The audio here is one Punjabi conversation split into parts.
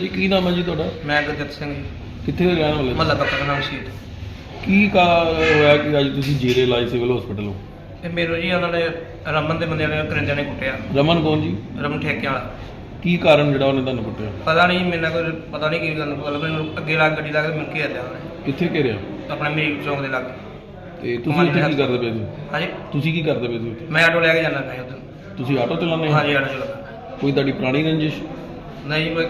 ਜੀ ਕੀ ਨਾਮ ਹੈ ਜੀ ਤੁਹਾਡਾ? ਮੈਂ ਗੁਰਜੀਤ ਸਿੰਘ ਜੀ। ਕਿੱਥੇ ਦੇ ਰਹਿਣ ਵਾਲੇ? ਮਹੱਲਾ ਪੱਤਰ ਨਾਮ ਸ਼ੀਟ ਕੀ ਕਾ ਹੋਇਆ ਕਿ ਅੱਜ ਤੁਸੀਂ ਜੀਰੇ ਲਾਈ ਸਿਵਲ ਹਸਪੀਟਲ ਤੇ ਮੈਨੂੰ ਜੀ ਉਹਨਾਂ ਨੇ ਰਮਨ ਦੇ ਬੰਦਿਆਂ ਨੇ ਕਰਿੰਦਿਆਂ ਨੇ ਕੁੱਟਿਆ। ਰਮਨ ਕੌਣ ਜੀ? ਰਮਨ ਠੇਕਿਆਂ ਵਾਲਾ। ਕੀ ਕਾਰਨ ਜਿਹੜਾ ਉਹਨੇ ਤੁਹਾਨੂੰ ਕੁੱਟਿਆ? ਪਤਾ ਨਹੀਂ ਮੈਨੂੰ ਕੋਈ ਪਤਾ ਨਹੀਂ ਕੀ ਗੱਲ ਮਤਲਬ ਮੈਨੂੰ ਅੱਗੇ ਲੱਗ ਗੱਡੀ ਲੱਗ ਮਿਲ ਕੇ ਆਇਆ ਉਹਨੇ ਕਿੱਥੇ ਘੇਰਿਆ? ਆਪਣੇ ਮੇਰੀ ਚੌਂਕ ਦੇ ਲੱਗ। ਤੇ ਤੁਸੀਂ ਉੱਥੇ ਕੀ ਕਰਦੇ ਪਏ ਸੀ? ਹਾਂਜੀ। ਤੁਸੀਂ ਕੀ ਕਰਦੇ ਪਏ ਸੀ ਉੱਥੇ? ਮੈਂ ਆਟੋ ਲੈ ਕੇ ਜਾਂਦਾ ਪਿਆ ਉਧਰ। ਤੁਸੀਂ ਆਟੋ ਚਲਾਉਂਦੇ ਹੋ? ਹਾਂਜੀ ਆਟੋ ਚਲਾਉਂਦਾ ਕੋਈ ਤੁਹਾਡੀ ਪੁਰਾਣੀ ਰੰਜਿਸ਼? ਨਹੀਂ ਮੈਂ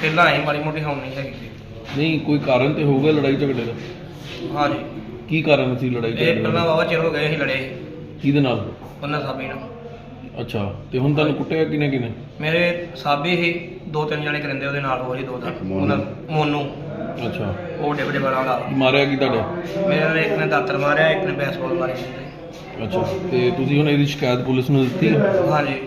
ਪਹਿਲਾਂ ਆਈ ਮਾੜੀ ਮੋਟੀ ਹੋਣ ਨਹੀਂ ਹੈਗੀ। ਸੀ। ਨਹੀਂ ਕੋਈ ਕਾਰਨ ਤੇ ਹੋਊਗਾ ਲੜਾਈ ਝਗੜੇ ਦਾ? ਹਾਂਜੀ। ਕੀ ਕਾਰਨ ਸੀ ਲੜਾਈ ਇਹ ਝਗੜੇ ਪਹਿਲਾਂ ਦਾ ਬਾਬਾ ਚਿਰ ਹੋ ਗਏ ਸੀ। ਲੜੇ ਕਿਹਦੇ ਨਾਲ? ਉਹਨਾਂ ਸਾਬੀ ਨਾਲ। ਅੱਛਾ ਤੇ ਹੁਣ ਤੁਹਾਨੂੰ ਕੁੱਟਿਆ ਕਿਨੇ ਕਿਨੇ ਮੇਰੇ ਸਾਬੀ ਹੀ ਦੋ ਤਿੰਨ ਜਣੇ ਕਰਿੰਦੇ ਉਹਦੇ ਨਾਲ ਹੋਰ ਹੀ ਦੋ ਤਾਂ ਉਹਨਾਂ ਮੋਨੂ। ਅੱਛਾ। ਉਹ ਡੇ ਵੱਡੇ ਵਾਲਾ। ਵਾਲਾ ਮਾਰਿਆ ਕੀ ਤੁਹਾਡੇ? ਮੇਰੇ ਨੇ ਇੱਕ ਨੇ ਦਾਤਰ ਮਾਰਿਆ ਇੱਕ ਨੇ ਬੈਸਬਾਲ ਮਾਰੀ ਸੀ। ਅੱਛਾ ਤੇ ਤੁਸੀਂ ਹੁਣ ਇਹਦੀ ਸ਼ਿਕਾਇਤ ਪੁਲਿਸ ਨੂੰ ਦਿੱਤੀ? ਹਾਂਜੀ।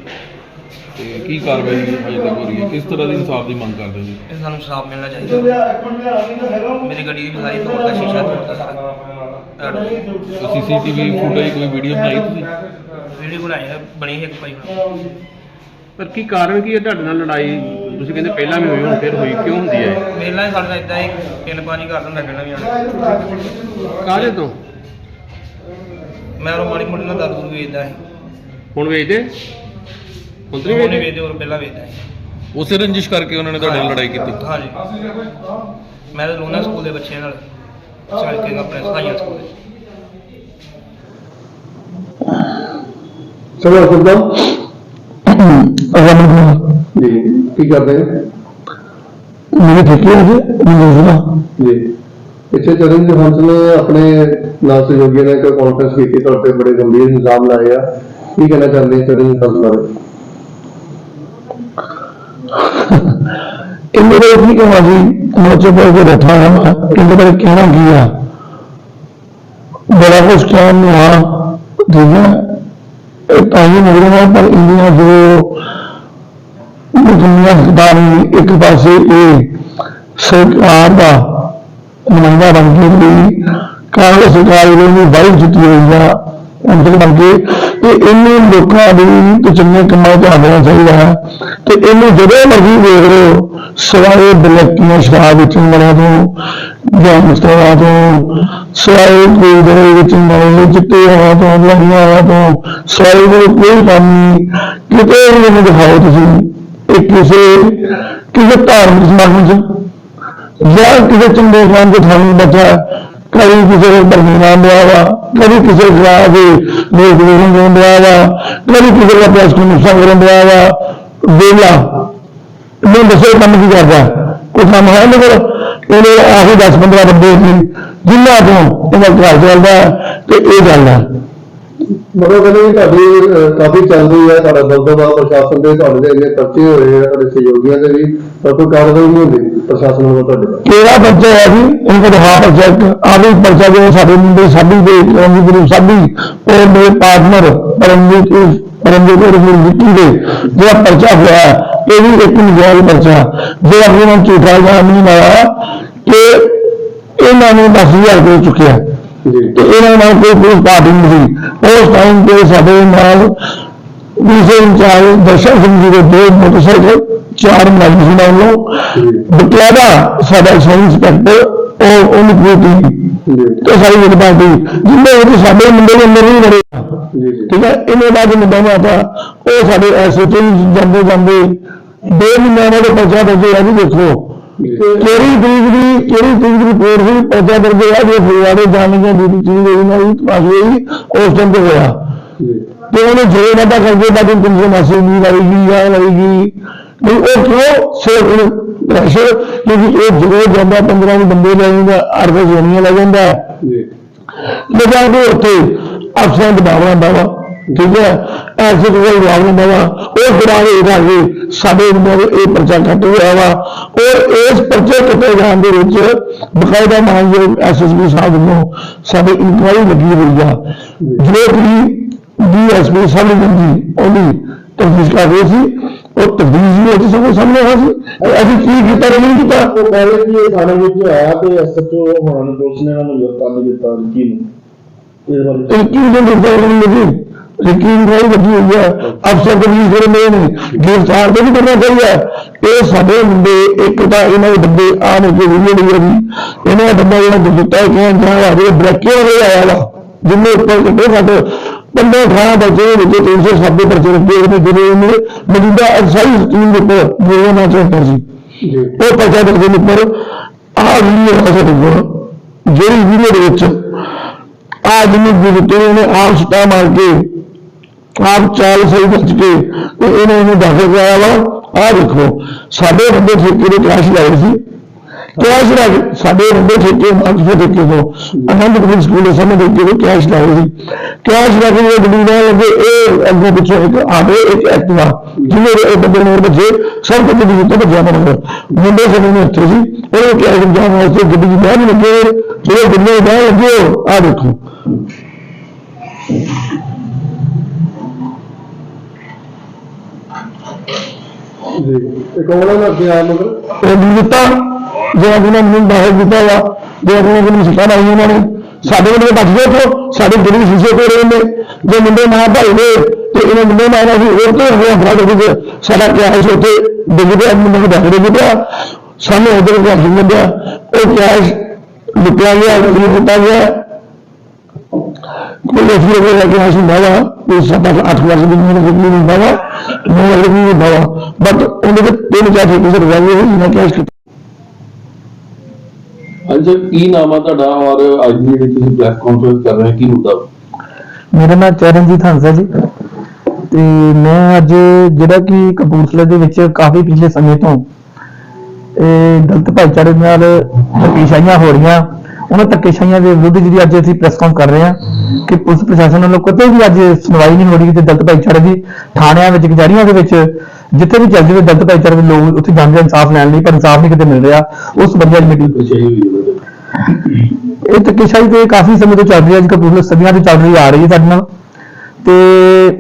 ਤੇ ਕੀ ਕਾਰਵਾਈ ਅਜੇ ਤੱਕ ਹੋ ਰਹੀ ਹੈ ਕਿਸ ਤਰ੍ਹਾਂ ਦੀ ਇਨਸਾਫ ਦੀ ਮੰਗ ਕਰਦੇ ਹੋ ਜੀ? ਇਹ ਸਾਨੂੰ ਸਾਫ਼ ਮਿਲਣਾ ਚਾਹੀਦਾ। ਮੇਰੀ ਗੱਡੀ ਦੀ ਸਾਰੀ ਤੋੜਦਾ ਸ਼ੀਸ਼ਾ ਤੋੜਦਾ ਸਾਰਾ। ਸੀਸੀਟੀਵੀ ਫੁਟੇਜ ਕੋਈ ਵੀਡੀਓ ਬਣਾਈ ਤੁਸੀਂ? ਵੀਡੀਓ ਬਣਾਈ ਹੈ ਬਣੀ ਹੈ ਇੱਕ ਭਾਈ ਹੁਣ। ਪਰ ਕੀ ਕਾਰਨ ਕੀ ਹੈ ਤੁਹਾਡੇ ਨਾਲ ਲੜਾਈ? ਤੁਸੀਂ ਕਹਿੰਦੇ ਪਹਿਲਾਂ ਵੀ ਹੋਈ ਹੁਣ ਫਿਰ ਹੋਈ ਕਿਉਂ ਹੁੰਦੀ ਹੈ? ਪਹਿਲਾਂ ਹੀ ਸਾਡਾ ਇਦਾਂ ਹੀ ਤਿੰਨ ਪੰਜ ਕਰ ਦਿੰਦਾ ਪਹਿਲਾਂ ਵੀ ਆਣੇ ਕਾਹਦੇ ਤੋਂ? ਮੈਂ ਉਹ ਮਾੜੀ ਮੋਟੀ ਨਾਲ ਦਰਦ ਦੂਰ ਵੇਚਦਾ ਸੀ। ਹੁਣ ਵੇਚਦੇ? ਹੁਣ ਤਾਂ ਉਹ ਨਹੀਂ ਨਹੀਂ ਵੇਚਦੇ? ਵੇਚਦੇ ਉਹ ਪਹਿਲਾਂ ਵੇਚਦਾ ਸੀ। ਉਸੇ ਰੰਜਿਸ਼ ਕਰਕੇ ਉਹਨਾਂ ਨੇ ਤੁਹਾਡੇ ਨਾਲ ਲੜਾਈ ਕੀਤੀ? ਹਾਂਜੀ। ਮੈਂ ਤਾਂ ਲੋਨਾ ਸਕੂਲ ਦੇ ਬੱਚਿਆਂ ਨਾਲ ਚੱਲ ਕੇ ਆਪਣੇ ਸਹਾਈਆਂ ਸਕੂਲ ਦੇ। ਚਲੋ ਜੀ ਕੀ ਕਰਦੇ? ਮੇਰੇ ਠੇਕੇ ਸੁਣਾ ਜੀ। ਪਿੱਛੇ ਚਰਨਜੀਤ ਹੰਸ ਨੇ ਆਪਣੇ ਨਾਲ ਸਹਿਯੋਗੀਆਂ ਨੇ ਇੱਕ ਕਾਨਫਰੰਸ ਕੀਤੀ ਤੇ ਬੜੇ ਗੰਭੀਰ ਇਲਜ਼ਾਮ ਲਾਏ ਆ। ਕੀ ਕਹਿਣਾ ਚਾਹੁੰਦੇ ਹੋ ਚਰਨਜੀਤ ਹੰਸ ਬਾਰੇ? ਬਾਰੇ ਕੀ ਕਹਾਂ ਜੀ? ਮੈਂ ਚੁੱਪ ਕੇ ਬੈਠਾ ਹਾਂ। ਇਹਦੇ ਬਾਰੇ ਕਹਿਣਾ ਕੀ ਆ? ਬੜਾ ਕੁਝ ਕਹਿਣ ਨੂੰ ਆ। ਠੀਕ ਹੈ। ਇਹ ਤਾਂ ਹੀ ਮਗਰੋਂ ਪਰ ਇੰਡੀਆ ਜੋ ਦੁਨੀਆ ਖਦਾਰੀ ਇੱਕ ਪਾਸੇ ਇਹ ਸਰਕਾਰ ਦਾ ਨੁਮਾਇੰਦਾ ਬਣ ਕੇ ਵੀ ਕਾਂਗਰਸ ਸਰਕਾਰ ਨੂੰ ਵਾਰੀ ਜਿੱਤੀ ਹੋਈ ਆ ਅੰਦਰ ਬਣ ਕੇ ਇਹ ਇੰਨੇ ਲੋਕਾਂ ਦੀ ਤੇ ਚੰਗੇ ਕੰਮਾਂ ਤੇ ਆਉਣਾ ਚਾਹੀਦਾ ਹੈ ਤੇ ਇਹਨੂੰ ਜਦੋਂ ਮਰਜ਼ੀ ਦੇਖ ਲਓ, ਸਵਾਏ ਸਿਵਾਏ ਬਲਕੀਆਂ ਸ਼ਰਾਬ ਵੇਚਣ ਵਾਲਿਆਂ ਤੋਂ, ਜਾਂ ਮੁਸਤਫਾ ਤੋਂ, ਸਵਾਏ ਕੋਈ ਦੇ ਵਿੱਚ ਵਾਲੇ ਚਿੱਟੇ ਹੋਣਾ ਤੋਂ ਲੜੀਆਂ ਹੋਣਾ ਤੋਂ, ਸਿਵਾਏ ਦੇ ਕੋਈ ਕੰਮ ਨਹੀਂ, ਕਿਤੇ ਵੀ ਮੈਨੂੰ ਦਿਖਾਓ ਤੁਸੀਂ। ਇਹ ਕਿਸੇ ਕਿਸੇ ਧਾਰਮਿਕ ਸਮਾਗਮ 'ਚ ਜਾਂ ਕਿਸੇ ਚੰਗੇ ਕੰਮ ਦੇ ਥਾਣੀ ਬੱਚਾ ਕਦੀ ਕਿਸੇ ਦੇ ਬਰਮੀ ਲਿਆ ਵਾ, ਕਦੀ ਕਿਸੇ ਖਿਲਾਫ ਦੇ ਲੋਕ ਵਿਰੋਧ ਕਰਨ ਲਿਆ ਵਾ, ਕਦੀ ਕਿਸੇ ਦਾ ਪ੍ਰੈਸ ਨੂੰ ਨੁਕਸਾਨ ਕਰਨ ਲਿਆ ਵਾ। ਵੇਲਾ ਮੈਂ ਦੱਸੋ ਕੰਮ ਕੀ ਕਰਦਾ? ਕੋਈ ਕੰਮ ਹੈ ਨਹੀਂ ਕੋਲ? ਇਹਨੇ ਆਹੀ 10 15 ਬੰਦੇ ਸੀ, ਜਿਨ੍ਹਾਂ ਤੋਂ ਇਹਦਾ ਘਰ ਚੱਲਦਾ ਤੇ ਇਹ ਗੱਲ ਚੱਲਦਾ। ਮਤਲਬ ਕਹਿੰਦੇ ਤੁਹਾਡੀ ਕਾਫੀ ਚੱਲ ਰਹੀ ਹੈ ਤੁਹਾਡਾ ਦਲਦਲ ਪ੍ਰਸ਼ਾਸਨ ਦੇ ਤੁਹਾਡੇ ਦੇ ਇੰਨੇ ਪਰਚੇ ਹੋਏ ਆ, ਤੁਹਾਡੇ ਸਹਿਯੋਗੀਆਂ ਦੇ ਵੀ, ਪਰ ਕੋਈ ਕਾਰਵਾਈ ਨਹੀਂ ਹੁੰਦੀ ਪ੍ਰਸ਼ਾਸਨ ਵੱਲੋਂ ਤੁਹਾਡੇ ਤੇ ਕਿਹੜਾ ਬੱਚਾ ਹੈ ਜੀ ਇਹਨਾਂ ਦਾ ਹਾਂ ਬੱਚਾ ਆਵੇ ਬੱਚਾ ਜੋ ਸਾਡੇ ਮੁੰਡੇ ਸਾਡੀ ਦੇ ਰੰਗੀ ਗੁਰੂ ਸਾਡੀ, ਉਹ ਮੇਰੇ ਪਾਰਟਨਰ ਪਰਮਜੀਤ ਪਰਮਜੀਤ ਔਰ ਗੁਰਜੀਤੀ ਦੇ, ਜਿਹੜਾ ਪਰਚਾ ਹੋਇਆ, ਇਹ ਵੀ ਇੱਕ ਨਿਗਾਹ ਪਰਚਾ। ਜੇ ਆਪਣੇ ਨਾਲ ਝੂਠਾ ਇਲਜ਼ਾਮ ਨਹੀਂ ਲਾਇਆ ਕਿ ਇਹਨਾਂ ਨੂੰ 10000 ਰੁਪਏ ਚੁੱਕਿਆ। ਤੇ ਇਹਨਾਂ ਨਾਲ ਕੋਈ ਪੁਲਿਸ ਪਾਰਟੀ ਨਹੀਂ ਸੀ। ਉਸ ਟਾਈਮ ਤੇ ਸਾਡੇ ਨਾਲ ਦੂਸਰੇ ਇੰਚਾਰਜ ਦਰਸ਼ਨ ਸਿੰਘ ਜੀ ਦੇ ਦੋ ਮੋਟਰਸਾਈਕਲ ਚਾਰ ਮੁਲਾਜ਼ਮ ਸੀ ਨਾਲ ਨੂੰ ਬਕਾਇਦਾ ਸਾਡਾ ਸਬ ਇੰਸਪੈਕਟਰ ਉਹ ਉਹਨੂੰ ਪੂਰੀ ਤੇ ਸਾਰੀ ਜਿਹੜੀ ਪਾਰਟੀ ਜਿੰਨੇ ਉਹਦੇ ਸਾਡੇ ਮੁੰਡੇ ਦੇ ਅੰਦਰ ਨਹੀਂ ਵੜੇ। ਠੀਕ ਹੈ? ਇਹਨੇ ਬਾਅਦ ਮੁੰਡਾ ਆਦਾ ਉਹ ਸਾਡੇ ਐਸਓਟੀ ਜਾਂਦੇ ਜਾਂਦੇ ਦੋ ਮਹੀਨਿਆਂ ਦੇ ਦਰਜ ਆ ਜੀ ਦੇਖੋ। ਕਿਹੜੀ ਤਰੀਕ ਦੀ ਕਿਹੜੀ ਤਰੀਕ ਦੀ ਰਿਪੋਰਟ ਸੀ ਪਰਚਾ ਦਰਜ ਆ ਜੇ ਫਰਿਆਦੇ ਜਾਣੀਆਂ ਦੀ ਚੀਜ਼ ਹੋਈ ਨਾ ਹੋਈ ਤਮਾਸ਼ ਹੋਈ ਉਸ ਟਾਈਮ ਤੇ ਹੋਇਆ। ਜੀ। ਤੇ ਉਹਨੇ ਜਿਹੜੇ ਵਾਦਾ ਕਰਕੇ ਬਾਅਦ ਵਿੱਚ ਪੁਲਿਸ ਮਾਸੀ ਨਹੀਂ ਲਾਏਗੀ ਜਾਂ ਲਾਏਗੀ ਨਹੀਂ ਉਹ ਕਿਉਂ ਸਿਰ ਪ੍ਰੈਸ਼ਰ ਕਿਉਂਕਿ ਇਹ ਜਦੋਂ ਜਾਂਦਾ 15 ਨੂੰ ਬੰਦੇ ਲੈ ਜਾਂਦਾ ਅੱਠ ਦੇ ਜਣੀਆਂ ਲੈ ਜਾਂਦਾ। ਜੀ। ਲਗਾ ਕੇ ਉੱਥੇ ਅਫਸਰਾਂ ਦਾ ਬਾਵਰਾ ਬਾਵਾ ਠੀਕ ਹੈ? ਐਸੇ ਕੋਈ ਬਾਵਰਾ ਬਾਵਾ ਉਹ ਗਿਰਾਵੇ ਰਾਗੇ ਸਾਡੇ ਨੂੰ ਇਹ ਪਰਚਾ ਕੱਟ ਹੋਇਆ ਵਾ। ਔਰ ਇਸ ਪਰਚੇ ਕੱਟੇ ਜਾਣ ਦੇ ਵਿੱਚ ਬਕਾਇਦਾ ਮਾਨਯੋਗ ਐਸਐਸਪੀ ਸਾਹਿਬ ਨੂੰ ਸਾਡੇ ਇਨਕੁਆਇਰੀ ਲੱਗੀ ਹੋਈ ਆ ਜੋ ਕਿ ਡੀਐਸਪੀ ਸਾਹਮਣੇ ਗੰਦੀ ਉਹਦੀ ਤਫਤੀਸ਼ ਕਰ ਰਹੀ ਸੀ ਉਹ ਤਫਤੀਸ਼ ਵੀ ਉਹਦੇ ਸਭ ਸਾਹਮਣੇ ਆ ਸੀ ਅਸੀਂ ਕੀ ਕੀਤਾ ਤੇ ਨਹੀਂ ਕੀਤਾ ਉਹ ਕਹਿੰਦੇ ਕਿ ਇਹ ਥਾਣੇ ਵਿੱਚ ਆਇਆ ਤੇ ਐਸਐਚਓ ਹੋਣਾ ਨੂੰ ਪੁਲਿਸ ਨੇ ਇਹਨਾਂ ਨੂੰ ਗ੍ਰਿਫਤਾਰ ਨਹੀਂ ਕੀਤਾ ਰਿੱਕੀ ਨੂੰ ਇਸ ਬਾਰੇ ਇਹ ਕੀ ਦੇ ਦਿੱਤਾ ਉਹਨੂੰ ਜੀ ਯਕੀਨ ਰਹੀ ਵੱਜੀ ਹੋਈ ਹੈ। ਅਫਸਰ ਦੇ ਵੀ ਜਿਹੜੇ ਨੇ ਨੇ ਗ੍ਰਿਫਤਾਰ ਤੇ ਵੀ ਕਰਨਾ ਚਾਹੀਦਾ ਇਹ ਸਾਡੇ ਮੁੰਡੇ ਇੱਕ ਤਾਂ ਇਹਨਾਂ ਦੇ ਬੰਦੇ ਆ ਨੇ ਵੀਡੀਓ ਲਈ ਜੀ ਇਹਨਾਂ ਦਾ ਬੰਦਾ ਜਿਹੜਾ ਗੁੱਟਾ ਕਿ ਜਾਂ ਆ ਜਿਹੜੇ ਬ੍ਰੇਕੇ ਹੋ ਆਇਆ ਵਾ ਜਿੰਨੇ ਉੱਪਰ ਕਿਤੇ ਸਾਡੇ ਬੰਦੇ ਖਾਣਾ ਬੱਚੇ ਵਿੱਚ 300 ਸੱਬੇ ਪਰਚੇ ਰੱਖੇ ਉਹਨੇ ਜਿਹੜੇ ਉਹਨੇ ਮਜੀਦਾ ਐਕਸਾਈਜ਼ ਟੀਮ ਦੇ ਉੱਪਰ ਮੇਰੇ ਨਾਲ ਚੱਲਦਾ ਸੀ। ਜੀ। ਉਹ ਪਰਚਾ ਦੇ ਉੱਪਰ ਆ ਵੀਡੀਓ ਹੈ ਸਾਡੇ ਕੋਲ। ਜਿਹੜੀ ਵੀਡੀਓ ਦੇ ਵਿੱਚ ਆ ਜਿਹਨੂੰ ਗੁਰਤੇ ਨੇ ਆਪ ਸਟਾ ਮਾਰ ਕੇ ਆਪ ਚਾਲ ਸਹੀ ਬਚ ਕੇ ਤੇ ਇਹਨੇ ਇਹਨੂੰ ਦਾਖਲ ਕਰਾਇਆ ਵਾ। ਆ ਦੇਖੋ, ਸਾਡੇ ਬੰਦੇ ਠੇਕੇ ਦੇ ਕੈਸ਼ ਲਾਏ ਸੀ। ਕੈਸ਼ ਲਾ ਕੇ ਸਾਡੇ ਬੰਦੇ ਠੇਕੇ ਮਾਰਕੇ ਠੇਕੇ ਤੋਂ ਅਨੰਦਪੁਰ ਸਕੂਲ ਦੇ ਸਾਹਮਣੇ ਠੇਕੇ ਦੇ ਕੈਸ਼ ਲਾਏ ਸੀ। ਕੈਸ਼ ਲਾ ਕੇ ਇਹ ਗੱਡੀ ਨਾਲ ਲੱਗੇ, ਇਹ ਅੱਗੇ ਪਿੱਛੇ ਇੱਕ ਆਵੇ, ਇੱਕ ਐਕਟਿਵਾ ਜਿਹਨੇ ਇਹ ਬੰਦੇ ਨੂੰ ਬੱਚੇ ਸਭ ਤੋਂ ਗੱਡੀ ਤੋਂ ਭੱਜਿਆ ਮਰ ਮੁੰਡੇ ਸਮੇਂ ਨੇ ਇੱਥੇ ਸੀ ਉਹ ਕੈਸ਼ ਜਾਣ ਵਾਸਤੇ ਗੱਡੀ ਦੀ ਬਾਹਰ ਲੱਗੇ, ਜਿਹੜੇ ਬੰਦੇ ਬਾਹਰ ਲੱਗੇ ਆ ਦੇਖੋ। ਜੀ। ਇਹ ਕੌਣ ਹੈ ਅੱਗੇ ਮਗਰ। ਉਹ ਨਹੀਂ ਦਿੱਤਾ। ਜਿਹੜਾ ਉਹਨਾਂ ਨੂੰ ਬਾਹਰ ਦਿੱਤਾ ਵਾ, ਜੇ ਉਹਨਾਂ ਨੂੰ ਸਿੱਖਾ ਨਹੀਂ ਉਹਨਾਂ ਨੇ, ਸਾਡੇ ਕੋਲ ਬਚ ਗਏ ਤੋਂ ਸਾਡੇ ਗੁਰੂ ਸ਼ੀਸ਼ੇ ਕੋਲ ਰਹੇ ਨੇ ਜੋ ਮੁੰਡੇ ਮਾਂ ਭਾਈ ਨੇ, ਤੇ ਇਹਨਾਂ ਮੁੰਡੇ ਮਾਂ ਸੀ ਹੋਰ ਤੋਂ ਹੋ ਗਿਆ? ਦੇ ਸਾਡਾ ਕੈਸ਼ ਉੱਥੇ ਡਿੱਗ ਪਿਆ ਮੁੰਡੇ ਨੂੰ ਡੱਕ ਡਿੱਗ ਪਿਆ ਸਾਨੂੰ ਉਧਰ ਘਰ ਹੀ ਮਿਲਿਆ ਉਹ ਕੈਸ਼ ਲੁਕਿਆ ਗਿਆ ਨਹੀਂ ਦਿੱਤਾ ਗਿਆ। ਕੀ ਨਾਮ ਆ ਤੁਹਾਡਾ ਔਰ ਅੱਜ ਦੀ ਜਿਹੜੀ ਤੁਸੀਂ ਪ੍ਰੈਸ ਕਾਨਫਰੰਸ ਕਰ ਰਹੇ ਹੋ ਕੀ ਮੁੱਦਾ? ਮੇਰਾ ਨਾਮ ਚਰਨਜੀਤ ਹੰਸ ਜੀ। ਤੇ ਮੈਂ ਅੱਜ ਜਿਹੜਾ ਕਿ ਕਪੂਰਥਲੇ ਦੇ ਵਿੱਚ ਕਾਫੀ ਪਿਛਲੇ ਸਮੇਂ ਤੋਂ ਇਹ ਦਲਿਤ ਭਾਈਚਾਰੇ ਨਾਲ ਹੋ ਰਹੀਆਂ। ਉਹਨਾਂ ਧੱਕੇਸ਼ਾਹੀਆਂ ਦੇ ਵਿਰੁੱਧ ਜਿਹੜੀ ਅੱਜ ਅਸੀਂ ਪ੍ਰੈਸ ਕਾਨਫਰੰਸ ਕਰ ਰਹੇ ਹਾਂ ਕਿ ਪੁਲਿਸ ਪ੍ਰਸ਼ਾਸਨ ਵੱਲੋਂ ਕਿਤੇ ਵੀ ਅੱਜ ਸੁਣਵਾਈ ਨਹੀਂ ਹੋ ਰਹੀ ਤੇ ਦਲਿਤ ਭਾਈਚਾਰੇ ਦੀ ਥਾਣਿਆਂ ਵਿੱਚ ਕਚਹਿਰੀਆਂ ਦੇ ਵਿੱਚ ਜਿੱਥੇ ਵੀ ਚੱਲ ਜਾਵੇ ਦਲਿਤ ਭਾਈਚਾਰੇ ਦੇ ਲੋਕ ਉੱਥੇ ਜਾਂਦੇ ਇਨਸਾਫ ਲੈਣ ਲਈ ਪਰ ਇਨਸਾਫ ਨਹੀਂ ਕਿਤੇ ਮਿਲ ਰਿਹਾ ਉਸ ਸੰਬੰਧੀ ਅੱਜ ਮੀਟਿੰਗ ਵਿਸ਼ੇ ਹੋਈ ਹੈ ਇਹ ਧੱਕੇਸ਼ਾਹੀ ਤੇ ਕਾਫੀ ਸਮੇਂ ਤੋਂ ਚੱਲ ਰਹੀ ਹੈ ਅੱਜ ਕਪੂਰਥਲੇ ਸਦੀਆਂ ਤੋਂ ਚੱਲ ਰਹੀ ਆ ਰਹੀ ਹੈ ਸਾਡੇ ਨਾਲ। ਤੇ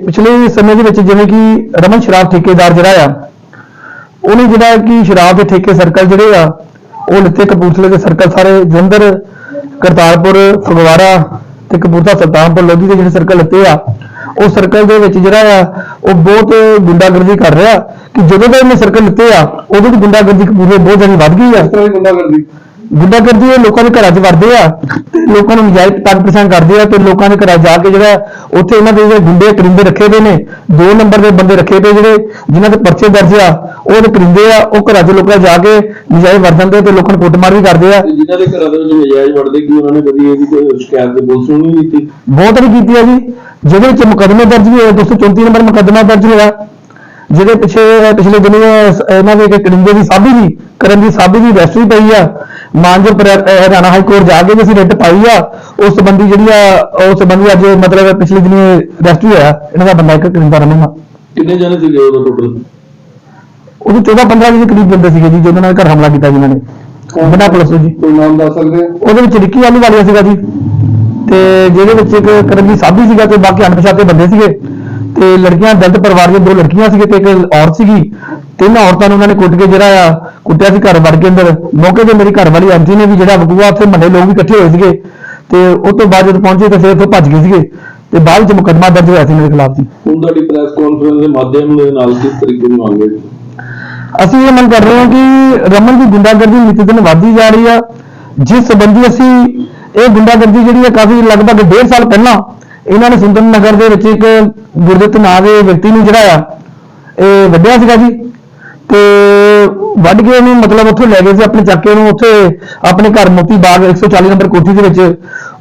ਪਿਛਲੇ ਸਮੇਂ ਦੇ ਵਿੱਚ ਜਿਵੇਂ ਕਿ ਰਮਨ ਸ਼ਰਾਬ ਠੇਕੇਦਾਰ ਜਿਹੜਾ ਆ ਉਹਨੇ ਜਿਹੜਾ ਕਿ ਸ਼ਰਾਬ ਦੇ ਠੇਕੇ ਸਰਕਲ ਜਿਹੜੇ ਆ ਉਹ ਲਿੱਤੇ ਕਪੂਰਥਲੇ ਦੇ ਸਰਕਲ ਸਾਰੇ ਜਲੰਧਰ ਕਰਤਾਰਪੁਰ, ਫਗਵਾੜਾ ਤੇ ਕਪੂਰਥਲਾ ਸੁਲਤਾਨਪੁਰ ਲੋਧੀ ਦੇ ਜਿਹੜੇ ਸਰਕਲ ਲਿੱਤੇ ਆ, ਉਹ ਸਰਕਲ ਦੇ ਵਿੱਚ ਜਿਹੜਾ ਆ, ਉਹ ਬਹੁਤ ਗੁੰਡਾਗਰਦੀ ਕਰ ਰਿਹਾ ਕਿ ਜਦੋਂ ਦੇ ਇਹਨੇ ਸਰਕਲ ਲਿੱਤੇ ਆ, ਉਦੋਂ ਦੀ ਗੁੰਡਾਗਰਦੀ ਕਪੂਰਥਲੇ ਬਹੁਤ ਜ਼ਿਆਦਾ ਵੱਧ ਗਈ ਆ। ਇਸ ਤਰ੍ਹਾਂ ਦੀ ਗੁੰਡਾ ਕਰਦੀ ਇਹ ਲੋਕਾਂ ਦੇ ਘਰਾਂ 'ਚ ਵੜਦੇ ਆ ਲੋਕਾਂ ਨੂੰ ਨਜਾਇਜ਼ ਤੰਗ ਪਰੇਸ਼ਾਨ ਕਰਦੇ ਆ ਤੇ ਲੋਕਾਂ ਦੇ ਘਰਾਂ ਜਾ ਕੇ ਜਿਹੜਾ ਉੱਥੇ ਇਹਨਾਂ ਦੇ ਜਿਹੜੇ ਗੁੰਡੇ ਕਰਿੰਦੇ ਰੱਖੇ ਹੋਏ ਨੇ ਦੋ ਨੰਬਰ ਦੇ ਬੰਦੇ ਰੱਖੇ ਪਏ ਜਿਹੜੇ ਜਿਨ੍ਹਾਂ ਦੇ ਪਰਚੇ ਦਰਜ ਆ ਉਹ ਤੇ ਕਰਿੰਦੇ ਆ ਉਹ ਘਰਾਂ 'ਚ ਲੋਕਾਂ ਜਾ ਕੇ ਨਜਾਇਜ਼ ਵੜ ਜਾਂਦੇ ਤੇ ਲੋਕਾਂ ਨੂੰ ਕੁੱਟਮਾਰ ਵੀ ਕਰਦੇ ਆ। ਜਿਨ੍ਹਾਂ ਦੇ ਘਰਾਂ ਦੇ ਵਿੱਚ ਨਜਾਇਜ਼ ਵੜਦੇ ਕੀ ਉਹਨਾਂ ਨੇ ਕਦੀ ਇਹਦੀ ਕੋਈ ਸ਼ਿਕਾਇਤ ਤੇ ਪੁਲਿਸ ਨੂੰ ਨਹੀਂ ਕੀਤੀ ਬਹੁਤ ਵਾਰੀ ਕੀਤੀ ਆ ਜੀ ਜਿਹਦੇ ਵਿੱਚ ਮੁਕੱਦਮੇ ਦਰਜ ਵੀ ਹੋਏ 234 ਨੰਬਰ ਮੁਕੱਦਮਾ ਦਰਜ ਹੋਇਆ ਜਿਹਦੇ ਪਿੱਛੇ ਪਿਛਲੇ ਦਿਨੀ ਇਹਨਾਂ ਦੇ ਇੱਕ ਕਰਿੰਦੇ ਦੀ ਸਾਬੀ ਦੀ ਕਰਨ ਦੀ ਸਾਬੀ ਦੀ ਰਜਿਸਟਰੀ ਪਈ ਆ। ਮਾਨਜੋ ਹਰਿਆਣਾ ਹਾਈ ਕੋਰਟ ਜਾ ਕੇ ਵੀ ਅਸੀਂ ਰਿਟ ਪਾਈ ਆ। ਉਸ ਸੰਬੰਧੀ ਜਿਹੜੀ ਆ ਉਸ ਸੰਬੰਧੀ ਅੱਜ ਮਤਲਬ ਪਿਛਲੇ ਦਿਨੀ ਰਜਿਸਟਰੀ ਹੋਇਆ। ਇਹਨਾਂ ਦਾ ਬੰਦਾ ਇੱਕ ਰਮਨ ਆ ਕਿੰਨੇ ਜਣੇ ਸੀਗੇ ਉਦੋਂ ਟੋਟਲ ਉਹਦੇ 14 15 ਦੇ ਕਰੀਬ ਬੰਦੇ ਸੀਗੇ ਜੀ ਜਿਹਨਾਂ ਨਾਲ ਘਰ ਹਮਲਾ ਕੀਤਾ ਜਿਨ੍ਹਾਂ ਨੇ। ਬਿਨਾਂ ਪੁਲਿਸ ਜੀ। ਕੋਈ ਨਾਮ ਦੱਸ ਸਕਦੇ ਉਹਦੇ ਵਿੱਚ ਰਿੱਕੀ ਆਲੂ ਵਾਲੀਆ ਸੀਗਾ ਜੀ। ਤੇ ਜਿਹਦੇ ਵਿੱਚ ਇੱਕ ਕਰਮਜੀ ਸਾਬੀ ਸੀਗਾ ਤੇ ਬਾਕੀ ਅਣਪਛਾਤੇ ਬੰਦੇ ਸੀਗੇ। ਤੇ ਲੜਕੀਆਂ ਦਲਿਤ ਪਰਿਵਾਰ ਦੀਆਂ ਦੋ ਲੜਕੀਆਂ ਸੀਗੇ ਤੇ ਇੱਕ ਔਰਤ ਸੀਗੀ। ਤਿੰਨ ਔਰਤਾਂ ਨੂੰ ਉਹਨਾਂ ਨੇ ਕੁੱਟ ਕੇ ਜਿਹੜਾ ਆ ਕੁੱਟਿਆ ਸੀ ਘਰ ਵੜ ਕੇ ਅੰਦਰ। ਮੌਕੇ ਤੇ ਮੇਰੀ ਘਰ ਵਾਲੀ ਆਂਟੀ ਨੇ ਵੀ ਜਿਹੜਾ ਵਕੂਆ ਉੱਥੇ ਮਹੱਲੇ ਲੋਕ ਵੀ ਇਕੱਠੇ ਹੋਏ ਸੀਗੇ। ਤੇ ਉਸ ਤੋਂ ਬਾਅਦ ਜਦੋਂ ਪਹੁੰਚੇ ਤਾਂ ਫਿਰ ਉੱਥੋਂ ਭੱਜ ਗਏ ਸੀਗੇ। ਤੇ ਬਾਅਦ ਵਿੱਚ ਮੁਕੱਦਮਾ ਦਰਜ ਹੋਇਆ ਸੀ ਮੇਰੇ ਖਿਲਾਫ ਹੁਣ ਤੁਹਾਡੀ ਪ੍ਰੈਸ ਕਾਨਫਰੰਸ ਦੇ ਮਾਧਿਅਮ ਦੇ ਨਾਲ ਕਿਸ ਤਰੀਕੇ ਦੀ ਮੰਗ ਹੈ? ਅਸੀਂ ਇਹ ਮੰਗ ਕਰ ਰਹੇ ਹਾਂ ਕਿ ਰਮਨ ਦੀ ਗੁੰਡਾਗਰਦੀ ਨਿਤ ਦਿਨ ਵਧਦੀ ਜਾ ਰਹੀ ਆ। ਜਿਸ ਸੰਬੰਧੀ ਅਸੀਂ ਇਹ ਗੁੰਡਾਗਰਦੀ ਜਿਹੜੀ ਹੈ ਕਾਫੀ ਲਗਭਗ 1.5 ਸਾਲ ਪਹਿਲਾਂ ਇਹਨਾਂ ਨੇ ਸੁੰਦਰ ਨਗਰ ਦੇ ਵਿੱਚ ਇੱਕ ਗੁਰਦਿੱਤ ਨਾਂ ਦੇ ਵਿਅਕਤੀ ਨੂੰ ਜਿਹੜਾ ਆ ਇਹ ਵੱਢਿਆ ਸੀਗਾ ਜੀ। ਤੇ ਵੱਢ ਕੇ ਉਹਨੂੰ ਮਤਲਬ ਉੱਥੋਂ ਲੈ ਗਏ ਸੀ, ਆਪਣੇ ਚੱਕੇ ਨੂੰ ਉੱਥੇ ਆਪਣੇ ਘਰ ਮੋਤੀ ਬਾਗ 140 ਨੰਬਰ ਕੋਠੀ ਦੇ ਵਿੱਚ।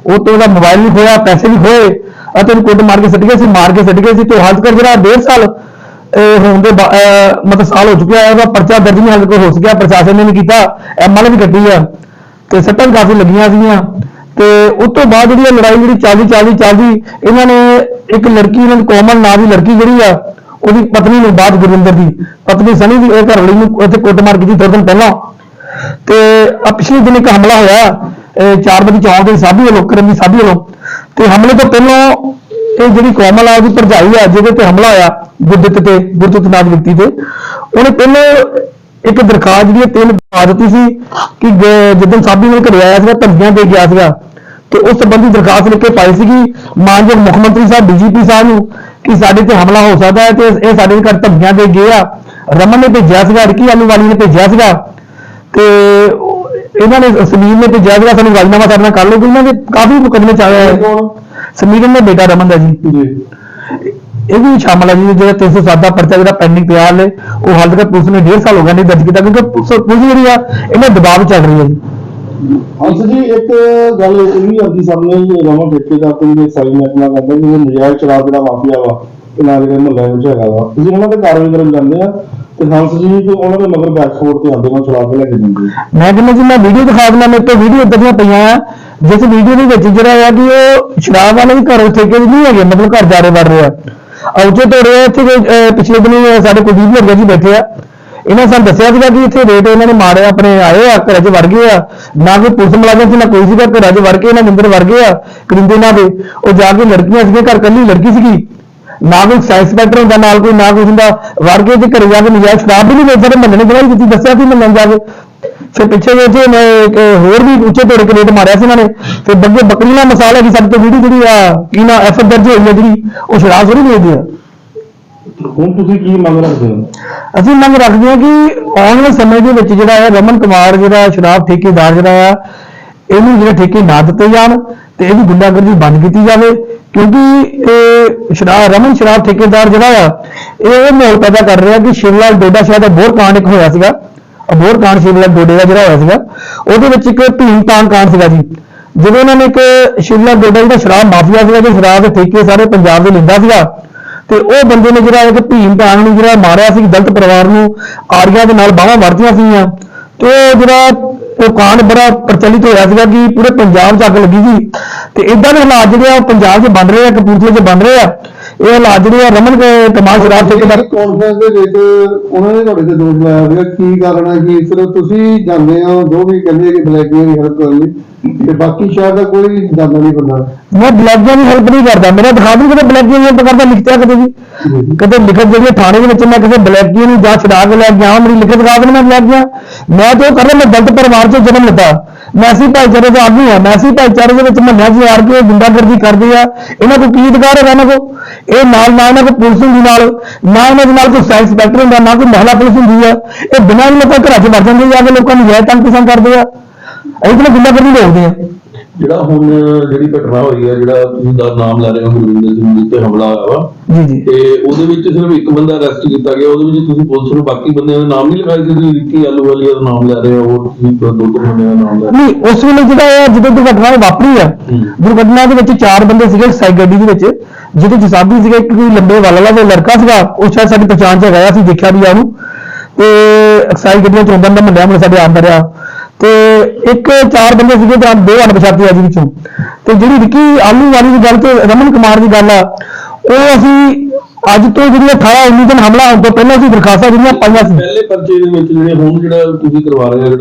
ਉਹ ਤੋਂ ਉਹਦਾ ਮੋਬਾਈਲ ਵੀ ਖੋਇਆ ਪੈਸੇ ਵੀ ਖੋਏ ਅਤੇ ਉਹਨੂੰ ਕੁੱਟ ਮਾਰ ਕੇ ਸੱਟ ਗਏ ਸੀ, ਮਾਰ ਕੇ ਸੱਟ ਗਏ ਸੀ। ਤੇ ਹਾਲਤ ਕਰ ਜਿਹੜਾ 1.5 ਸਾਲ ਇਹ ਹੋਣ ਦੇ ਬਾ- ਮਤਲਬ ਸਾਲ ਹੋ ਚੁੱਕਿਆ ਹੈ, ਉਹਦਾ ਪਰਚਾ ਦਰਜ ਨਹੀਂ ਹਾਲੇ ਤੱਕ ਹੋ ਸਕਿਆ, ਪ੍ਰਸ਼ਾਸਨ ਨੇ ਨਹੀਂ ਕੀਤਾ ਐਮਐਲ ਵੀ ਕੱਢੀ ਆ। ਤੇ ਸੱਟਾਂ ਵੀ ਕਾਫੀ ਲੱਗੀਆਂ ਸੀਗੀਆਂ। ਤੇ ਉਸ ਤੋਂ ਬਾਅਦ ਜਿਹੜੀ ਇਹ ਲੜਾਈ ਜਿਹੜੀ ਚੱਲਦੀ ਚੱਲਦੀ ਚੱਲਦੀ, ਇਹਨਾਂ ਨੇ ਇੱਕ ਲੜਕੀ, ਇਹਨਾਂ ਦੀ ਕੋਮਲ ਨਾਂ ਦੀ ਲੜਕੀ ਜਿਹੜੀ ਆ, ਉਹਦੀ ਪਤਨੀ ਨੂੰ ਬਾਅਦ ਗੁਰਵਿੰਦਰ ਦੀ, ਪਤਨੀ ਸਨੀ ਦੀ, ਇਹ ਘਰਵਾਲੀ ਨੂੰ ਉੱਥੇ ਕੁੱਟਮਾਰ ਕੀਤੀ ਦੋ ਦਿਨ ਪਹਿਲਾਂ। ਤੇ ਪਿਛਲੇ ਦਿਨ ਇੱਕ ਹਮਲਾ ਹੋਇਆ, ਇਹ ਚਾਰ ਵਜੇ ਚੌਂਕ ਦੇ ਸਾਬੀ ਵੱਲੋਂ, ਕਰਮ ਦੀ ਸਾਬੀ ਵੱਲੋਂ। ਤੇ ਹਮਲੇ ਤੋਂ ਪਹਿਲਾਂ ਇਹ ਜਿਹੜੀ ਕੋਮਲ ਆ, ਉਹਦੀ ਭਰਜਾਈ ਆ, ਜਿਹਦੇ ਤੇ ਹਮਲਾ ਹੋਇਆ, ਗੁਰਦਿੱਤ ਤੇ, ਗੁਰਦਿੱਤ ਨਾਮ ਵਿਅਕਤੀ ਤੇ। ਉਹਨੇ ਪਹਿਲਾਂ ਇੱਕ ਦਰਖਾਸਤ ਜਿਹੜੀ ਤਿੰਨ ਪਾ ਦਿੱਤੀ ਸੀ ਕਿ ਜਿੱਦਣ ਸਾਬੀ ਨੂੰ ਘਰੇ ਆਇਆ ਸੀਗਾ ਧਮਕੀਆਂ ਦੇ ਗਿਆ ਸੀਗਾ ਤੇ ਉਸ ਸੰਬੰਧੀ ਦਰਖਾਸਤ ਲਿਖ ਕੇ ਪਾਈ ਸੀਗੀ ਮਾਨਯੋਗ ਮੁੱਖ ਮੰਤਰੀ ਸਾਹਿਬ ਡੀਜੀਪੀ ਸਾਹਿਬ ਨੂੰ ਕਿ ਸਾਡੇ ਤੇ ਹਮਲਾ ਹੋ ਸਕਦਾ ਹੈ ਤੇ ਇਹ ਸਾਡੇ ਘਰ ਧਮਕੀਆਂ ਦੇ ਗਏ ਆ। ਰਮਨ ਨੇ ਭੇਜਿਆ ਸੀਗਾ ਰਿਕੀ ਆਲੂ ਵਾਲੀ ਨੇ ਭੇਜਿਆ ਸੀਗਾ ਤੇ ਇਹਨਾਂ ਨੇ ਸਮੀਰ ਨੇ ਭੇਜਿਆ ਸੀਗਾ ਸਾਨੂੰ ਰਾਜਨਾਮਾ ਕਰਨਾ ਕਰ ਲਓ ਕਿ ਇਹਨਾਂ ਦੇ ਕਾਫੀ ਮੁਕੱਦਮੇ ਚੱਲ ਰਹੇ ਸਮੀਰ ਦਾ ਬੇਟਾ ਰਮਨ ਦਾ ਜੀ। ਜੀ। ਇਹ ਵੀ ਸ਼ਾਮਲ ਹੈ ਜੀ ਜਿਹੜਾ 307 ਦਾ ਪਰਚਾ ਜਿਹੜਾ ਪੈਂਡਿੰਗ ਪਿਆ ਹਲੇ ਉਹ ਹਾਲ ਤੱਕ ਪੁਲਿਸ ਨੇ 1.5 ਸਾਲ ਹੋ ਗਿਆ ਨਹੀਂ ਦਰਜ ਕੀਤਾ ਕਿਉਂਕਿ ਪੁਲਿਸ ਪੁਲਿਸ ਜਿਹੜੀ ਆ ਇਹਨਾਂ ਦਬਾਅ ਵਿੱਚ ਚੱਲ ਰਹੀ ਹੈ ਜੀ। ਹੰਸ ਜੀ ਇੱਕ ਗੱਲ ਇਹ ਵੀ ਆਉਂਦੀ ਸਾਹਮਣੇ ਰਮਨ ਠੇਕੇਦਾਰ ਤੋਂ ਵੀ ਸਾਈ ਨੇ ਆਪਣਾ ਕਹਿੰਦਾ ਕਿ ਇਹ ਨਜਾਇਜ਼ ਸ਼ਰਾਬ ਜਿਹੜਾ ਮਾਫੀਆ ਵਾ ਨਾਲ ਜਿਹੜੇ ਮੁਹੱਲੇ ਵਿੱਚ ਹੈਗਾ ਵਾ। ਤੁਸੀਂ ਉਹਨਾਂ ਤੇ ਕਾਰਵਾਈ ਕਰਨ ਜਾਂਦੇ ਆ ਤੇ ਹੰਸ ਜੀ ਤੇ ਉਹਨਾਂ ਦੇ ਮਗਰ ਬੈਕਫੋਰਡ ਤੇ ਆਉਂਦੇ ਨੇ ਸ਼ਰਾਬ ਲੈ ਕੇ ਜਾਂਦੇ ਆ। ਮੈਂ ਕਹਿੰਦਾ ਜੀ ਮੈਂ ਵੀਡੀਓ ਦਿਖਾ ਦਿੰਦਾ ਮੇਰੇ ਤੋਂ ਵੀਡੀਓ ਇਦਾਂ ਦੀਆਂ ਪਈਆਂ ਆ। ਜਿਸ ਵੀਡੀਓ ਦੇ ਵਿੱਚ ਜਿਹੜਾ ਆ ਕਿ ਉਹ ਸ਼ਰਾਬ ਵਾਲੇ ਵੀ ਘਰੋਂ ਠੇਕੇ ਦੇ ਨਹੀਂ ਹੈਗੇ ਮਤਲਬ ਘਰ ਜਾ ਰਹੇ ਵੜ ਰਹੇ ਆ। ਔਜੇ ਤੋਂ ਰਹੇ ਇੱਥੇ ਪਿਛਲੇ ਦਿਨ ਸਾਡੇ ਕੁਲਦੀਪ ਵਰਗਾ ਜੀ ਬੈਠੇ ਆ। ਇਹਨਾਂ ਸਾਨੂੰ ਦੱਸਿਆ ਸੀਗਾ ਕਿ ਇੱਥੇ ਰੇਟ ਇਹਨਾਂ ਨੇ ਮਾਰੇ ਆਪਣੇ ਆਏ ਆ, ਘਰਾਂ 'ਚ ਵੜ ਗਏ ਆ। ਨਾ ਕੋਈ ਪੁਲਿਸ ਮੁਲਾਜ਼ਮ ਸੀ, ਨਾ ਕੋਈ ਸੀਗਾ, ਘਰਾਂ 'ਚ ਵੜ ਕੇ ਇਹਨਾਂ ਮੰਦਰ ਅੰਦਰ ਵੜ ਗਏ ਆ ਕਰਿੰਦੇ ਨਾ ਦੇ। ਉਹ ਜਾ ਕੇ ਲੜਕੀਆਂ ਸੀਗੇ ਘਰ ਕੱਲੀ ਲੜਕੀ ਸੀਗੀ। ਨਾ ਕੋਈ ਸਾਇੰਸ ਇੰਸਪੈਕਟਰ ਹੁੰਦਾ ਨਾਲ ਕੋਈ, ਨਾ ਕੋਈ ਹੁੰਦਾ। ਵੜ ਕੇ ਘਰੇ ਜਾ ਕੇ ਨਜਾਇਜ਼ ਸ਼ਰਾਬ ਵੀ ਨਹੀਂ ਵੇਚ ਸਕਦੇ ਮੰਨਣੇ ਗਵਾਹੀ ਦਿੱਤੀ, ਦੱਸਿਆ ਸੀ ਮੰਨਣ ਜਾ ਕੇ। ਫਿਰ ਪਿੱਛੇ ਜੇ ਤੇ ਮੈਂ ਇੱਕ ਹੋਰ ਵੀ ਉੱਚੇ ਤੋੜ ਕੇ ਰੇਟ ਮਾਰਿਆ ਸੀ ਇਹਨਾਂ ਨੇ। ਫਿਰ ਬੱਗੇ ਬੱਕਰੀ ਨਾਲ ਮਸਾਲਾ ਹੈਗੀ ਸਾਡੇ ਤੋਂ ਵੀਡੀਓ ਜਿਹੜੀ ਆ ਕੀ ਨਾ ਐਫ ਦਰਜ ਹੋਈ ਹੈ ਜਿਹੜੀ ਉਹ ਸ਼ਰਾਬ ਥੋੜੀ ਵੇਚਦੇ ਆ ਹੁਣ ਤੁਸੀਂ ਕੀ ਮੰਗ ਰੱਖਦੇ ਹੋ? ਅਸੀਂ ਮੰਗ ਰੱਖਦੇ ਹਾਂ ਕਿ ਆਉਣ ਵਾਲੇ ਸਮੇਂ ਦੇ ਵਿੱਚ ਜਿਹੜਾ ਹੈ ਰਮਨ ਕੁਮਾਰ ਜਿਹੜਾ ਸ਼ਰਾਬ ਠੇਕੇਦਾਰ ਜਿਹੜਾ ਆ ਇਹਨੂੰ ਜਿਹੜੇ ਠੇਕੇ ਨਾ ਦਿੱਤੇ ਜਾਣ ਤੇ ਇਹਦੀ ਗੁੰਡਾਗਰਦੀ ਬੰਦ ਕੀਤੀ ਜਾਵੇ ਕਿਉਂਕਿ ਇਹ ਸ਼ਰਾਬ ਰਮਨ ਸ਼ਰਾਬ ਠੇਕੇਦਾਰ ਜਿਹੜਾ ਆ ਇਹ ਇਹ ਮਾਹੌਲ ਪੈਦਾ ਕਰ ਰਿਹਾ ਕਿ ਸ਼ਿਵਲਾਲ ਡੋਡਾ ਸ਼ਾਇਦ ਅਬੋਰ ਕਾਂਡ ਇੱਕ ਹੋਇਆ ਸੀਗਾ। ਅਬੋਰ ਕਾਂਡ ਸ਼ਿਵਲਾਲ ਡੋਡੇ ਦਾ ਜਿਹੜਾ ਹੋਇਆ ਸੀਗਾ, ਉਹਦੇ ਵਿੱਚ ਇੱਕ ਭੀਮ ਤਾਂਗ ਕਾਂਡ ਸੀਗਾ ਜੀ। ਜਦੋਂ ਉਹਨਾਂ ਨੇ ਇੱਕ ਸ਼ਿਵਲਾਲ ਡੋਡਾ ਜਿਹੜਾ ਸ਼ਰਾਬ ਮਾਫੀਆ ਸੀਗਾ, ਜੋ ਸ਼ਰਾਬ ਦੇ ਠੇਕੇ ਸਾਰੇ ਪੰਜਾਬ ਦੇ ਲੈਂਦਾ ਸੀਗਾ, ਤੇ ਉਹ ਬੰਦੇ ਨੇ ਜਿਹੜਾ ਇੱਕ ਭੀਮ ਭਾਗ ਨੂੰ ਜਿਹੜਾ ਮਾਰਿਆ ਸੀ, ਦਲਤ ਪਰਿਵਾਰ ਨੂੰ, ਆਰੀਆਂ ਦੇ ਨਾਲ ਬਾਹਾਂ ਵਰਤੀਆਂ ਸੀਗੀਆਂ, ਤੇ ਉਹ ਜਿਹੜਾ ਉਹ ਕਾਂਡ ਬੜਾ ਪ੍ਰਚਲਿਤ ਹੋਇਆ ਸੀਗਾ ਕਿ ਪੂਰੇ ਪੰਜਾਬ 'ਚ ਅੱਗ ਲੱਗੀ ਸੀ। ਤੇ ਇਦਾਂ ਦੇ ਹਾਲਾਤ ਜਿਹੜੇ ਆ, ਉਹ ਪੰਜਾਬ 'ਚ ਬਣ ਰਹੇ ਆ, ਕਪੂਰਥਲੇ 'ਚ ਬਣ ਰਹੇ ਆ। ਇਹ ਹਾਲਾਤ ਜਿਹੜੇ ਆ ਰਮਨ ਕੇ ਕਮਾਲ ਸ਼ਰਾਬ ਠੇਕੇਦਾਰ ਕਾਨਫਰੰਸ ਦੇ ਵਿੱਚ ਉਹਨਾਂ ਨੇ ਤੁਹਾਡੇ ਤੇ ਦੋਸ਼ ਲਾਇਆ ਸੀਗਾ ਕੀ ਕਾਰਨ ਹੈ ਕਿ ਸਿਰਫ ਤੁਸੀਂ ਜਾਂਦੇ ਹੋ ਜੋ ਵੀ ਕਹਿੰਦੇ ਕਿ ਬਲੈਕਮੇਲ ਦੀ ਹੈਲਪ ਕਰਨ ਲਈ। ਤੇ ਬਾਕੀ ਸ਼ਾਇਦ ਦਾ ਕੋਈ ਜਾਂਦਾ ਨਹੀਂ ਬੰਦਾ। ਮੈਂ ਬਲੈਕ ਦੀ ਹੈਲਪ ਨਹੀਂ ਕਰਦਾ। ਮੇਰਾ ਦਿਖਾ ਦੂੰ ਕਿਤੇ ਬਲੈਕ ਦੀ ਹੈਲਪ ਕਰਦਾ ਲਿਖਿਆ ਕਦੇ ਜੀ ਕਦੇ ਲਿਖਤ ਜਿਹੜੀ ਥਾਣੇ ਦੇ ਵਿੱਚ ਮੈਂ ਕਿਸੇ ਬਲੈਕ ਦੀ ਨੂੰ ਜਾਂ ਛਡਾ ਕੇ ਲੈ ਗਿਆ ਮੇਰੀ ਲਿਖਤ ਦਿਖਾ ਦੇਣ ਮੈਂ ਬਲੈਕ ਗਿਆ ਮੈਂ ਤੇ ਉਹ ਕਰਦਾ ਮੈਂ ਦਲਿਤ ਪਰਿਵਾਰ 'ਚ ਜਨਮ ਲਿੱਤਾ। ਮੈਸੀ ਭਾਈਚਾਰੇ ਦਾ ਆਗੂ ਆ ਮੈਸੀ ਭਾਈਚਾਰੇ ਦੇ ਵਿੱਚ ਮੰਨਿਆ ਜੀ ਯਾਰ ਕੇ ਇਹ ਗੁੰਡਾਗਰਦੀ ਕਰਦੇ ਆ। ਇਹਨਾਂ ਕੋਲ ਕੀ ਅਧਿਕਾਰ ਹੈਗਾ ਇਹਨਾਂ ਕੋਲ? ਇਹ ਨਾਲ ਨਾ ਇਹਨਾਂ ਕੋਲ ਪੁਲਿਸ ਹੁੰਦੀ ਨਾਲ, ਨਾ ਇਹਨਾਂ ਦੇ ਨਾਲ ਕੋਈ ਸਾਇੰਸ ਇੰਸਪੈਕਟਰ ਹੁੰਦਾ, ਨਾ ਕੋਈ ਮਹਿਲਾ ਪੁਲਿਸ ਹੁੰਦੀ ਆ। ਇਹ ਬਿਨਾਂ ਹੀ ਲੋਕਾਂ ਘਰਾਂ 'ਚ ਵੜ ਜਾਂਦੇ ਆ ਕੇ ਲੋਕਾਂ ਨੂੰ ਜਾਇ ਤੰਗ ਪਸੰਦ ਕਰਦੇ ਆ? ਅਸੀਂ ਤਾਂ ਗੁੰਡਾਗਰਦੀ ਦੇਖਦੇ ਆ? ਜਿਹੜਾ ਹੁਣ ਜਿਹੜੀ ਘਟਨਾ ਹੋਈ ਹੈ ਜਿਹੜਾ ਤੁਸੀਂ ਦਾ ਨਾਮ ਲੈ ਰਹੇ ਹੋ ਗੁਰਵਿੰਦਰ ਸਿੰਘ ਜੀ ਤੇ ਹਮਲਾ ਹੋਇਆ ਵਾ। ਜੀ ਜੀ। ਤੇ ਉਹਦੇ ਵਿੱਚ ਸਿਰਫ ਇੱਕ ਬੰਦਾ ਅਰੈਸਟ ਕੀਤਾ ਗਿਆ ਉਹਦੇ ਵਿੱਚ ਤੁਸੀਂ ਪੁਲਿਸ ਨੂੰ ਬਾਕੀ ਬੰਦਿਆਂ ਦੇ ਨਾਮ ਨਹੀਂ ਲਿਖਾਏ ਸੀ ਤੁਸੀਂ ਰਿੱਕੀ ਆਲੂਵਾਲੀਆ ਦਾ ਨਾਮ ਲੈ ਰਹੇ ਹੋ ਹੋਰ ਤੁਸੀਂ ਦੋ ਦੋ ਬੰਦਿਆਂ ਦਾ ਨਾਮ ਲੈ ਰਹੇ ਨਹੀਂ ਉਸ ਵੇਲੇ ਜਿਹੜਾ ਇਹ ਜਦੋਂ ਦੁਰਘਟਨਾ ਵਾਪਰੀ ਆ ਹੂੰ। ਦੁਰਘਟਨਾ ਦੇ ਵਿੱਚ ਚਾਰ ਬੰਦੇ ਸੀਗੇ ਸਾਈ ਗੱਡੀ ਦੇ ਵਿੱਚ ਜਿਹਦੇ ਜਸਾਬੀ ਸੀਗਾ ਇੱਕ ਕੋਈ ਲੰਬੇ ਵਾਲ ਉਹ ਲੜਕਾ ਸੀਗਾ ਉਹ ਸ਼ਾਇਦ ਸਾਡੀ ਪਛਾਣ ਚ ਹੈਗਾ ਅਸੀਂ ਦੇਖਿਆ ਵੀ ਆ ਉਹਨੂੰ। ਤੇ ਅਕਸਾਈ ਗੱਡੀਆਂ ਚੋਂ ਬੰਦਾ ਮੰਡਿਆ ਮੇਰੇ ਸਾਡੇ ਆਂਦਰ ਆ ਤੇ ਇੱਕ ਚਾਰ ਬੰਦੇ ਸੀਗੇ ਤੇ ਦੋ ਅਣਪਛਾਤੇ ਆ ਜੀ ਵਿੱਚੋਂ। ਤੇ ਜਿਹੜੀ ਵਿੱਕੀ ਆਲੂ ਵਾਲੀ ਦੀ ਗੱਲ ਤੇ ਰਮਨ ਕੁਮਾਰ ਦੀ ਗੱਲ ਆ, ਉਹ ਅਸੀਂ ਅੱਜ ਤੋਂ ਜਿਹੜੀਆਂ 18 19 ਦਿਨ ਹਮਲਾ ਹੋਣ ਤੋਂ ਪਹਿਲਾਂ ਅਸੀਂ ਦਰਖਾਸਤਾਂ ਜਿਹੜੀਆਂ ਪਾਈਆਂ ਸੀ। ਪਹਿਲੇ ਪਰਚੇ ਦੇ ਵਿੱਚ ਜਿਹੜੇ ਹੁਣ ਜਿਹੜਾ ਤੁਸੀਂ ਕਰਵਾ ਰਹੇ ਹੋ